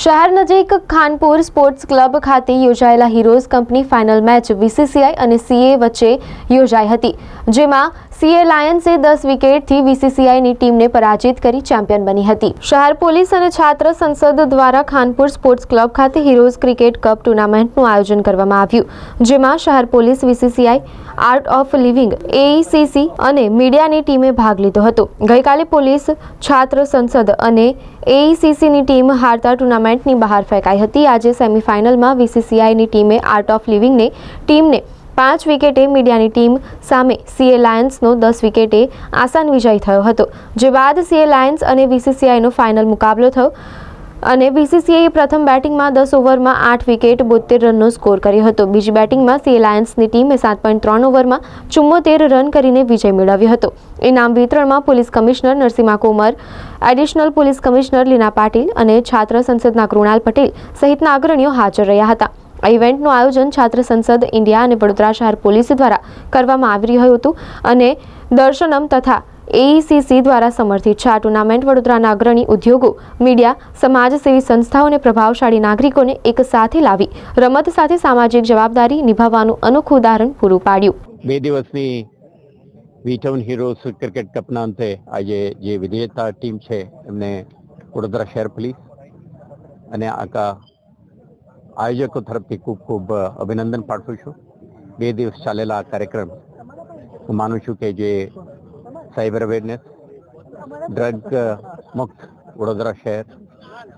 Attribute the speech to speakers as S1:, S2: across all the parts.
S1: શહેર નજીક Khanpur sports club ખાતે યોજાયેલા heroes company final match BCCI અને સીએ વચ્ચે યોજાઈ હતી, જેમાં સીએ લાયન્સે દસ વિકેટથી બીસીસીઆઈની ટીમને પરાજિત કરી ચેમ્પિયન બની હતી. શહેર પોલીસ અને છાત્ર સંસદ દ્વારા ખાનપુર સ્પોર્ટ્સ ક્લબ ખાતે હીરોઝ ક્રિકેટ કપ ટુર્નામેન્ટનું આયોજન કરવામાં આવ્યું, જેમાં શહેર police BCCI art of living AECC અને મીડિયાની ટીમે ભાગ લીધો હતો. ગઈકાલે પોલીસ, છાત્ર સંસદ અને એઈસીસીની ટીમ હારતા ટુર્નામેન્ટની બહાર ફેંકાઈ હતી. આજે સેમીફાઇનલમાં બીસીસીઆઈની ટીમે આર્ટ ઓફ લિવિંગને ટીમને પાંચ વિકેટે મીડિયાની ટીમ સામે સીએ લાયન્સનો દસ વિકેટે આસાન વિજય થયો હતો. જે બાદ સીએ લાયન્સ અને બીસીસીઆઈનો ફાઇનલ મુકાબલો થયો. અને બીસીસીઆઈએ પ્રથમ બેટિંગમાં દસ ઓવરમાં આઠ વિકેટ બોતેર રનનો સ્કોર કર્યો હતો. બીજી બેટિંગમાં સી લાયન્સની ટીમે સાત પોઈન્ટ ત્રણ ઓવરમાં ચુમ્મોતેર રન કરીને વિજય મેળવ્યો હતો. ઇનામ વિતરણમાં police commissioner Narasimha Kumar, additional police commissioner Leena Patil અને છાત્ર સંસદના કૃણાલ પટેલ સહિતના અગ્રણીઓ હાજર રહ્યા હતા. આ ઇવેન્ટનું આયોજન છાત્ર સંસદ, ઇન્ડિયા અને વડોદરા શહેર પોલીસ દ્વારા કરવામાં આવી રહ્યું હતું અને દર્શનમ તથા એઈસીસી દ્વારા સમર્થિત છે આ ટુર્નામેન્ટ વડોદરાના અગ્રણી ઉદ્યોગો, મીડિયા, સમાજસેવી સંસ્થાઓ અને પ્રભાવશાળી નાગરિકોને એક સાથે લાવી રમત સાથે સામાજિક જવાબદારી નિભાવવાનું અનોખું ઉદાહરણ પૂરું પાડ્યું.
S2: બે દિવસની વીટાઉન હીરોઝ ક્રિકેટ કપના અંતે આજે જે વિજેતા ટીમ છે, એમને વડોદરા શહેર પોલીસ અને આખા આયોજકો તરફથી ખૂબ ખૂબ અભિનંદન પાઠવું છું. બે દિવસ ચાલેલા આ કાર્યક્રમ હું માનું છું કે જે સાયબર અવેરનેસ, ડ્રગ, મુક્ત વડોદરા શહેર,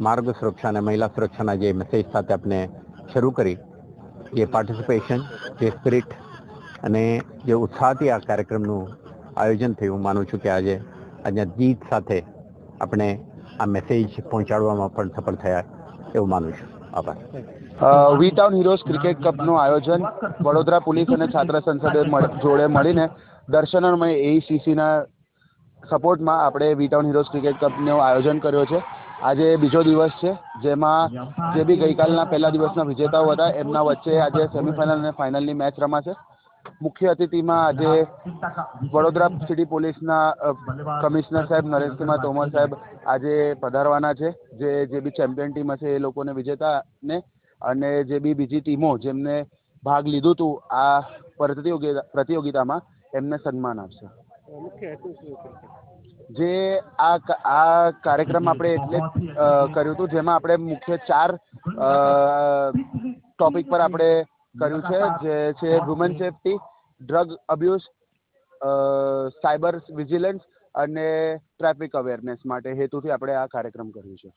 S2: માર્ગ સુરક્ષા અને મહિલા સુરક્ષાના જે મેસેજ સાથે આપણે શરૂ કરી, જે પાર્ટિસિપેશન જે સ્પિરિટ અને જે ઉત્સાહથી આ કાર્યક્રમનું આયોજન થયું. માનું છું કે આજે આજના જીત સાથે આપણે આ મેસેજ પહોંચાડવામાં પણ સફળ થયા એવું માનું છું. આભાર.
S3: વી ટાઉન હીરોઝ ક્રિકેટ કપનું આયોજન વડોદરા પોલીસ અને છાત્ર સંસદે જોડે મળીને દર્શનમય એઈસીસીના સપોર્ટમાં આપણે વી ટાઉન હીરોઝ ક્રિકેટ કપનો આયોજન કર્યો છે. આજે બીજો દિવસ છે, જેમાં જે બી ગઈકાલના પહેલા દિવસના વિજેતાઓ હતા, એમના વચ્ચે આજે સેમિફાઇનલ અને ફાઇનલની મેચ રમાશે. મુખ્ય અતિથિમાં આજે વડોદરા સિટી પોલીસના કમિશનર સાહેબ નરેશકુમાર તોમર સાહેબ આજે પધારવાના છે. જે જે બી ચેમ્પિયન ટીમ હશે એ લોકોને વિજેતાને અને જે બી બીજી ટીમો જેમને ભાગ લીધું હતું આ પ્રતિયોગિતા પ્રતિયોગિતામાં એમને સન્માન આપશે. જે આ આ કાર્યક્રમ આપણે એટલે કર્યું હતું, જેમાં આપણે મુખ્ય ચાર ટોપિક પર આપણે કર્યું છે, જે છે woman safety, drug abuse cyber vigilance અને ટ્રાફિક અવેરનેસ માટે હેતુથી આપણે આ કાર્યક્રમ કર્યું છે.